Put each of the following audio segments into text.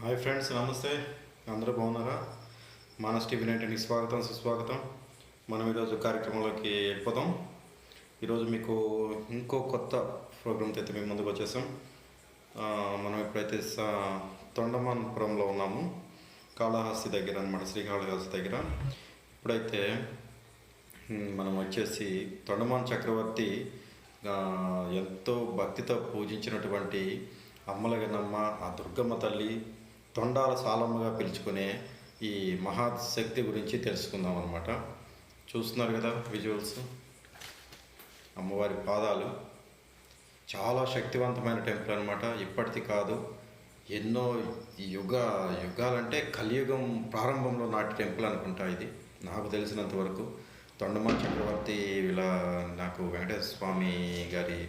Hi friends నమస్తే. అందరూ బాగున్నారా? మానస్ టీవీ నైన్టీన్కి స్వాగతం సుస్వాగతం. మనం ఈరోజు కార్యక్రమంలోకి వెళ్ళిపోతాం ఈరోజు మీకు ఇంకో కొత్త ప్రోగ్రామ్తో అయితే మేము ముందుకు వచ్చేసాం. మనం ఇప్పుడైతే తొండమానపురంలో ఉన్నాము. కాళహస్తి దగ్గర అనమాట శ్రీకాళహస్తి దగ్గర. ఇప్పుడైతే మనం వచ్చేసి తొండమాన్ చక్రవర్తి ఎంతో భక్తితో పూజించినటువంటి అమ్మలగనమ్మ ఆ దుర్గమ్మ తల్లి తొండాల సాలమ్మగా పిలుచుకునే ఈ మహాశక్తి గురించి తెలుసుకుందాం అనమాట చూస్తున్నారు కదా విజువల్స్ అమ్మవారి పాదాలు. చాలా శక్తివంతమైన టెంపుల్ అనమాట ఇప్పటిది కాదు ఎన్నో యుగ యుగాలంటే కలియుగం ప్రారంభంలో నాటి టెంపుల్ అనుకుంటా ఇది. నాకు తెలిసినంత వరకు తొండమాన్ చక్రవర్తి ఇలా నాకు వెంకటేశ్వర స్వామి గారి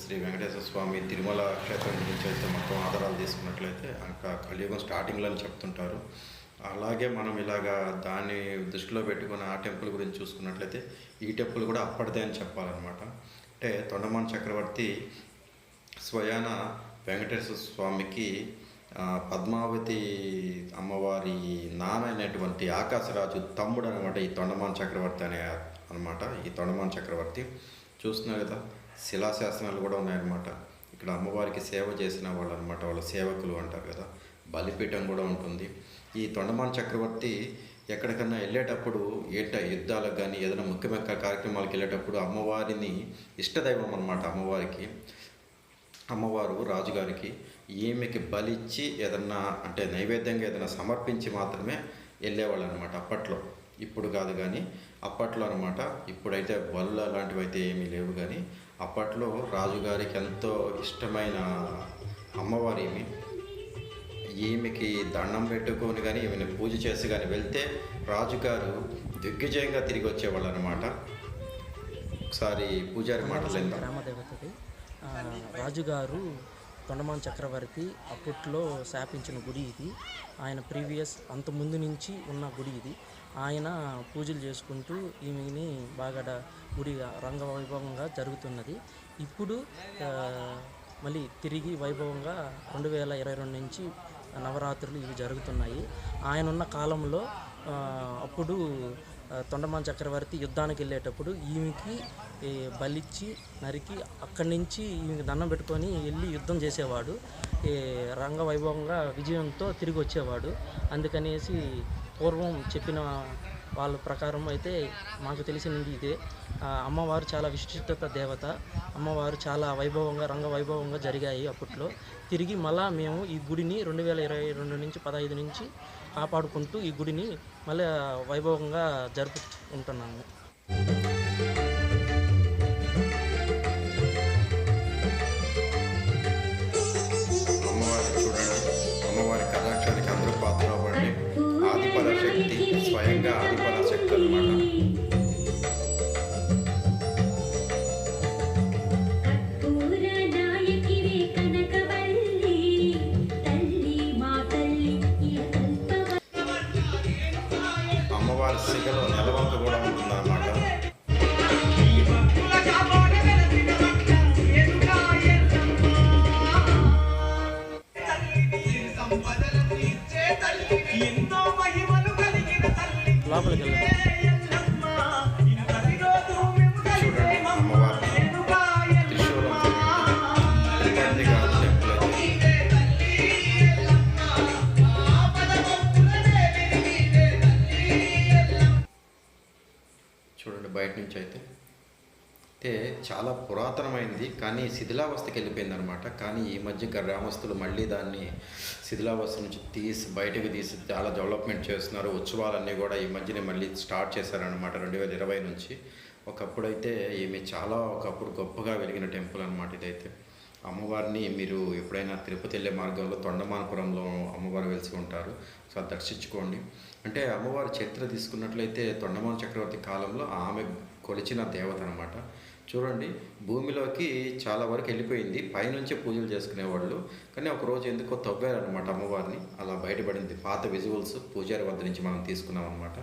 శ్రీ వెంకటేశ్వర స్వామి తిరుమల క్షేత్రం గురించి అయితే మొత్తం ఆధారాలు తీసుకున్నట్లయితే ఇంకా కలియుగం స్టార్టింగ్లో అని చెప్తుంటారు. అలాగే మనం ఇలాగా దాన్ని దృష్టిలో పెట్టుకుని ఆ టెంపుల్ గురించి చూసుకున్నట్లయితే ఈ టెంపుల్ కూడా అప్పటిదే అని చెప్పాలన్నమాట. అంటే తొండమాన్ చక్రవర్తి స్వయాన వెంకటేశ్వర స్వామికి పద్మావతి అమ్మవారి నాన్న అయినటువంటి ఆకాశరాజు తమ్ముడు అనమాట ఈ తొండమాన్ చక్రవర్తి అనే అనమాట ఈ తొండమాన్ చక్రవర్తి. చూస్తున్నారు కదా శిలాశాసనాలు కూడా ఉన్నాయన్నమాట. ఇక్కడ అమ్మవారికి సేవ చేసిన వాళ్ళు అనమాట వాళ్ళ సేవకులు అంటారు కదా. బలిపీఠం కూడా ఉంటుంది. ఈ తొండమాన్ చక్రవర్తి ఎక్కడికన్నా వెళ్ళేటప్పుడు ఏంట యుద్ధాలకు కానీ ఏదైనా ముఖ్యమైన కార్యక్రమాలకు వెళ్ళేటప్పుడు అమ్మవారిని ఇష్టదైవం అనమాట అమ్మవారికి. అమ్మవారు రాజుగారికి ఈమెకి బలిచ్చి ఏదన్నా అంటే నైవేద్యంగా ఏదైనా సమర్పించి మాత్రమే వెళ్ళేవాళ్ళు అనమాట అప్పట్లో. ఇప్పుడు కాదు కానీ అప్పట్లో అనమాట ఇప్పుడైతే బలు అలాంటివి అయితే ఏమీ లేవు కానీ అప్పట్లో రాజుగారికి ఎంతో ఇష్టమైన అమ్మవారు ఈమె ఈమెకి దండం పెట్టుకొని కానీ ఈమెను పూజ చేసి కానీ వెళ్తే రాజుగారు దిగ్విజయంగా తిరిగి వచ్చేవాళ్ళు అనమాట ఒకసారి పూజారి మాటలు విందాం. గ్రామ దేవతది ఆ, రాజుగారు తొండమాన్ చక్రవర్తి అప్పట్లో శాపించిన గుడి ఇది. ఆయన ప్రీవియస్ అంత ముందు నుంచి ఉన్న గుడి ఇది. ఆయన పూజలు చేసుకుంటూ ఈమెని బాగా డ- రంగ రంగవైభవంగా జరుగుతున్నది. ఇప్పుడు మళ్ళీ తిరిగి వైభవంగా రెండు వేల ఇరవై రెండు నుంచి నవరాత్రులు ఇవి జరుగుతున్నాయి. ఆయన ఉన్న కాలంలో అప్పుడు తొండమాన్ చక్రవర్తి యుద్ధానికి వెళ్ళేటప్పుడు ఈమెకి బలిచ్చి నరికి అక్కడి నుంచి ఈమెకి దండం పెట్టుకొని వెళ్ళి యుద్ధం చేసేవాడు. ఈ, రంగవైభవంగా విజయంతో తిరిగి వచ్చేవాడు. అందుకనేసి పూర్వం చెప్పిన వాళ్ళ ప్రకారం అయితే మాకు తెలిసినది ఇదే. అమ్మవారు చాలా విశిష్టత దేవత. అమ్మవారు చాలా వైభవంగా రంగ వైభవంగా జరిగాయి అప్పట్లో. తిరిగి మళ్ళా మేము ఈ గుడిని రెండు వేల ఇరవై రెండు నుంచి పదహైదు నుంచి కాపాడుకుంటూ ఈ గుడిని మళ్ళీ వైభవంగా జరుపుకుంటున్నాము. చాలా పురాతనమైనది కానీ శిథిలావస్థకి వెళ్ళిపోయింది అనమాట కానీ ఈ మధ్య గ్రామస్తులు మళ్ళీ దాన్ని శిథిలావస్థ నుంచి తీసి బయటకు తీసి చాలా డెవలప్మెంట్ చేస్తున్నారు. ఉత్సవాలన్నీ కూడా ఈ మధ్యనే మళ్ళీ స్టార్ట్ చేశారనమాట రెండు వేల ఇరవై నుంచి. ఒకప్పుడైతే ఈమె చాలా ఒకప్పుడు గొప్పగా వెలిగిన టెంపుల్ అనమాట ఇదైతే. అమ్మవారిని మీరు ఎప్పుడైనా తిరుపతి వెళ్ళే మార్గంలో తొండమానపురంలో అమ్మవారు వెలిసి ఉంటారు. సో అది దర్శించుకోండి. అంటే అమ్మవారి చరిత్ర తీసుకున్నట్లయితే తొండమాన చక్రవర్తి కాలంలో ఆమె కొలిచిన దేవత అనమాట చూడండి భూమిలోకి చాలా వరకు వెళ్ళిపోయింది. పైనుంచే పూజలు చేసుకునేవాళ్ళు. కానీ ఒక రోజు ఎందుకో తవ్వారనమాట అమ్మవారిని. అలా బయటపడింది. పాత విజువల్స్ పూజారి వద్ద నుంచి మనం తీసుకున్నాం అనమాట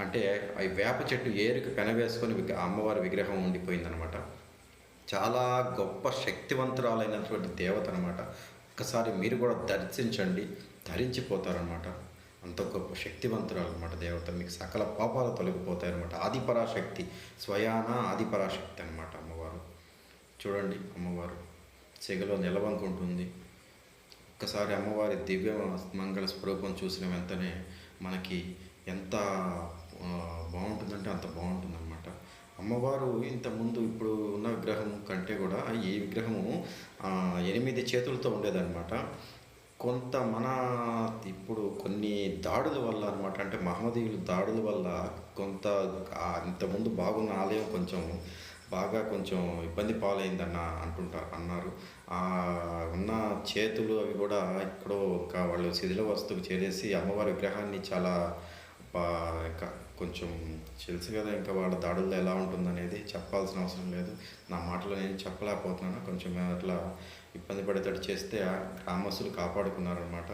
అంటే ఆ వేప చెట్టు ఏరుకి పెనవేసుకొని అమ్మవారి విగ్రహం ఉండిపోయిందనమాట చాలా గొప్ప శక్తివంతురాలైనటువంటి దేవత అనమాట ఒక్కసారి మీరు కూడా దర్శించండి. ధరించిపోతారనమాట అంత గొప్ప శక్తివంతురాలు అనమాట దేవత. మీకు సకల పాపాలు తొలగిపోతాయి అనమాట ఆదిపరాశక్తి స్వయాన ఆదిపరాశక్తి అనమాట అమ్మవారు. చూడండి అమ్మవారు సెగలో నిలవంకుంటుంది. ఒక్కసారి అమ్మవారి దివ్య మంగళ స్వరూపం చూసిన వెంటనే మనకి ఎంత బాగుంటుందంటే అంత బాగుంటుందన్నమాట. అమ్మవారు ఇంతకుముందు ఇప్పుడు ఉన్న విగ్రహం కంటే కూడా ఈ విగ్రహము ఎనిమిది చేతులతో ఉండేదన్నమాట. కొంత మన ఇప్పుడు కొన్ని దాడుల వల్ల అనమాట అంటే మహమ్మదీయుల దాడుల వల్ల కొంత ఇంతకుముందు బాగున్న ఆలయం కొంచెం బాగా కొంచెం ఇబ్బంది పాలైందన్న అంటుంటారు అన్నారు. ఆ ఉన్న చేతులు అవి కూడా ఎక్కడో ఒక వాళ్ళు శిథిల వస్తువుకు చేరేసి అమ్మవారి విగ్రహాన్ని చాలా బా- ఇంకా కొంచెం తెలుసు కదా ఇంకా వాళ్ళ దాడుల్లో ఎలా ఉంటుందనేది చెప్పాల్సిన అవసరం లేదు. నా మాటలో నేను చెప్పలేకపోతున్నాను. కొంచెం అట్లా ఇబ్బంది పడేటట్టు చేస్తే గ్రామస్తులు కాపాడుకున్నారనమాట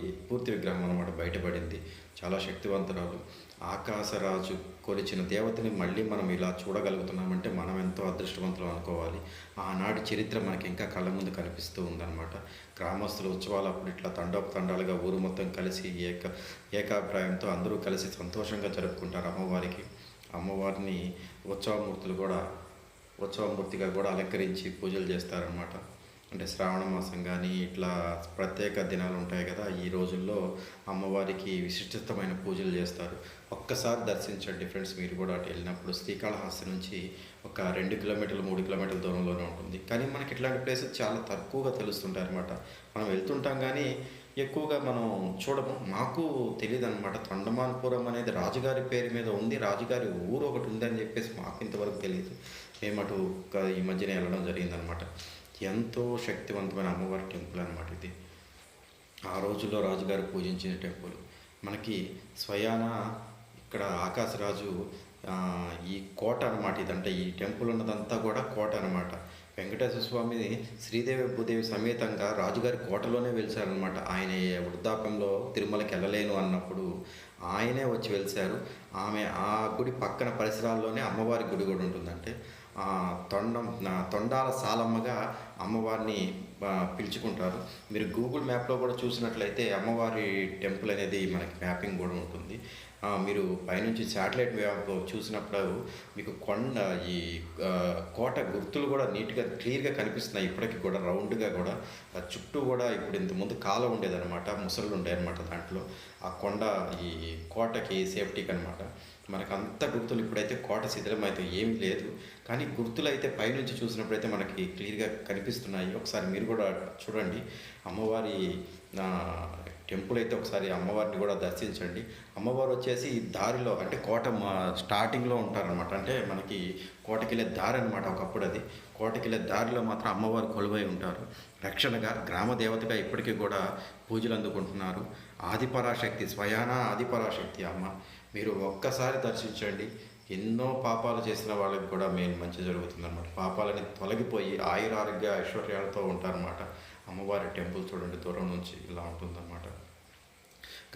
పూర్తి విగ్రహం అనమాట బయటపడింది. చాలా శక్తివంతురాలు. ఆకాశరాజు కొలిచిన దేవతని మళ్ళీ మనం ఇలా చూడగలుగుతున్నామంటే మనం ఎంతో అదృష్టవంతులు అనుకోవాలి. ఆనాటి చరిత్ర మనకి ఇంకా కళ్ళ ముందు కనిపిస్తూ ఉందన్నమాట. గ్రామస్తుల ఉత్సవాలు అప్పుడు ఇట్లా తండోపతండాలుగా ఊరు మొత్తం కలిసి ఏక ఏకాభిప్రాయంతో అందరూ కలిసి సంతోషంగా జరుపుకుంటారు అమ్మవారికి. అమ్మవారిని ఉత్సవమూర్తులు కూడా ఉత్సవమూర్తిగా కూడా అలంకరించి పూజలు చేస్తారనమాట అంటే శ్రావణ మాసం కానీ ఇట్లా ప్రత్యేక దినాలు ఉంటాయి కదా ఈ రోజుల్లో అమ్మవారికి విశిష్టమైన పూజలు చేస్తారు. ఒక్కసారి దర్శించండి ఫ్రెండ్స్ మీరు కూడా అటు వెళ్ళినప్పుడు. శ్రీకాళహస్తి నుంచి ఒక రెండు కిలోమీటర్లు మూడు కిలోమీటర్ల దూరంలోనే ఉంటుంది. కానీ మనకి ఇట్లాంటి ప్లేసెస్ చాలా తక్కువగా తెలుస్తుంటాయి అనమాట మనం వెళ్తుంటాం కానీ ఎక్కువగా మనం చూడము. మాకు తెలియదు అనమాట తొండమాన్పురం అనేది రాజుగారి పేరు మీద ఉంది. రాజుగారి ఊరు ఒకటి ఉందని చెప్పేసి మాకు ఇంతవరకు తెలియదు. మేము అటు ఈ మధ్యనే వెళ్ళడం జరిగిందనమాట ఎంతో శక్తివంతమైన అమ్మవారి టెంపుల్ అనమాట ఇది. ఆ రోజుల్లో రాజుగారు పూజించిన టెంపుల్. మనకి స్వయాన ఇక్కడ ఆకాశరాజు ఈ కోట అనమాట ఇదంటే ఈ టెంపుల్ ఉన్నదంతా కూడా కోట అనమాట వెంకటేశ్వర స్వామి శ్రీదేవి భూదేవి సమేతంగా రాజుగారి కోటలోనే వెలిశారనమాట ఆయన వృద్ధాపంలో తిరుమలకి వెళ్ళలేను అన్నప్పుడు ఆయనే వచ్చి వెలిశారు ఆమె ఆ గుడి పక్కన పరిసరాల్లోనే అమ్మవారి గుడి కూడా ఉంటుందంటే తొండం తొండాల సాలమ్మగా అమ్మవారిని పిలుచుకుంటారు. మీరు గూగుల్ మ్యాప్లో కూడా చూసినట్లయితే అమ్మవారి టెంపుల్ అనేది మనకి మ్యాపింగ్ కూడా ఉంటుంది. మీరు పైనుంచి శాటిలైట్ మ్యాప్ చూసినప్పుడు మీకు కొండ ఈ కోట గుర్తులు కూడా నీట్గా క్లియర్గా కనిపిస్తున్నాయి. ఇప్పటికి కూడా రౌండ్గా కూడా. చుట్టూ కూడా ఇప్పుడు ఇంతకుముందు కాలం ఉండేదన్నమాట. ముసళ్ళు ఉండేదన్నమాట దాంట్లో. ఆ కొండ ఈ కోటకి సేఫ్టీకి అనమాట మనకు అంత గుర్తులు ఇప్పుడైతే కోట శిథిలం అయితే ఏమీ లేదు. కానీ గుర్తులు అయితే పైనుంచి చూసినప్పుడైతే మనకి క్లియర్గా కనిపిస్తున్నాయి. ఒకసారి మీరు కూడా చూడండి. అమ్మవారి టెంపుల్ అయితే ఒకసారి అమ్మవారిని కూడా దర్శించండి. అమ్మవారు వచ్చేసి దారిలో అంటే కోట మా స్టార్టింగ్లో ఉంటారనమాట అంటే మనకి కోటకెళ్ళే దారి అనమాట ఒకప్పుడు అది. కోటకిళ్ళే దారిలో మాత్రం అమ్మవారు కొలువై ఉంటారు. రక్షణగా గ్రామ దేవతగా ఇప్పటికీ కూడా పూజలు అందుకుంటున్నారు. ఆదిపరాశక్తి స్వయానా ఆదిపరాశక్తి అమ్మ. మీరు ఒక్కసారి దర్శించండి. ఎన్నో పాపాలు చేసిన వాళ్ళకి కూడా మేము మంచి జరుగుతుందన్నమాట. పాపాలని తొలగిపోయి ఆయురారోగ్య ఐశ్వర్యాలతో ఉంటారన్నమాట. అమ్మవారి టెంపుల్ చూడండి దూరం నుంచి ఇలా ఉంటుందన్నమాట.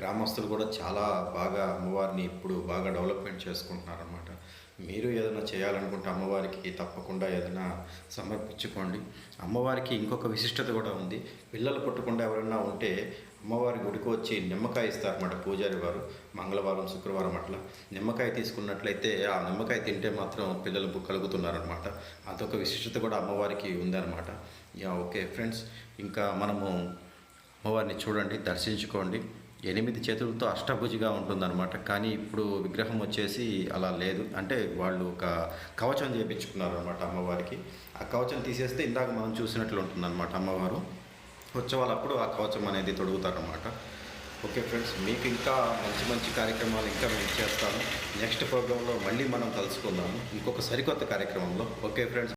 గ్రామస్తులు కూడా చాలా బాగా అమ్మవారిని ఇప్పుడు బాగా డెవలప్మెంట్ చేసుకుంటున్నారన్నమాట. మీరు ఏదైనా చేయాలనుకుంటే అమ్మవారికి తప్పకుండా ఏదైనా సమర్పించుకోండి. అమ్మవారికి ఇంకొక విశిష్టత కూడా ఉంది. పిల్లలు పుట్టకుండా ఎవరైనా ఉంటే అమ్మవారి గుడికి వచ్చి నిమ్మకాయ ఇస్తారన్నమాట పూజారి వారు మంగళవారం శుక్రవారం అట్లా. నిమ్మకాయ తీసుకున్నట్లయితే ఆ నిమ్మకాయ తింటే మాత్రం పిల్లలు కలుగుతున్నారనమాట అదొక విశిష్టత కూడా అమ్మవారికి ఉందన్నమాట. యా ఓకే ఫ్రెండ్స్ ఇంకా మనము అమ్మవారిని చూడండి దర్శించుకోండి. ఎనిమిది చేతులతో అష్టభుజిగా ఉంటుందన్నమాట. కానీ ఇప్పుడు విగ్రహం వచ్చేసి అలా లేదు. అంటే వాళ్ళు ఒక కవచం చేయించుకున్నారు అనమాట అమ్మవారికి. ఆ కవచం తీసేస్తే ఇందాక మనం చూసినట్లు ఉంటుందన్నమాట అమ్మవారు. ఉత్సవాలప్పుడు ఆ కవచం అనేది తొడుగుతారనమాట ఓకే ఫ్రెండ్స్ మీకు ఇంకా మంచి మంచి కార్యక్రమాలు ఇంకా మేము చేస్తాము. నెక్స్ట్ ప్రోగ్రాంలో మళ్ళీ మనం కలుసుకుందాము. ఇంకొక సరికొత్త కార్యక్రమంలో. Okay friends.